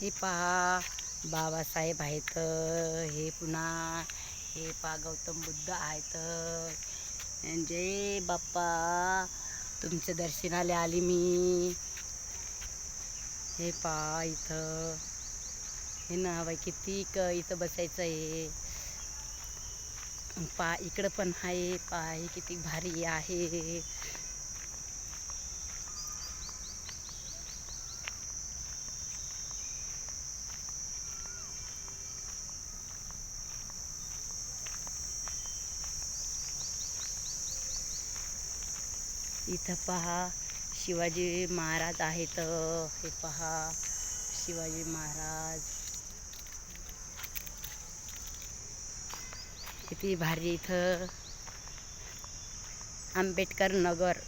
हे पहा बाबासाहेब आहेत हे पुन्हा हे पहा गौतम बुद्ध आहेत. जय बाप्पा तुमच्या दर्शनाला आली मी. हे पहा इथं. हे ना बाई किती क इथं बसायचं आहे. पा इकडं पण आहे पहा हे किती भारी आहे. इथं पहा शिवाजी महाराज आहेत हे पहा शिवाजी महाराज. किती भारी इथं आंबेडकर नगर.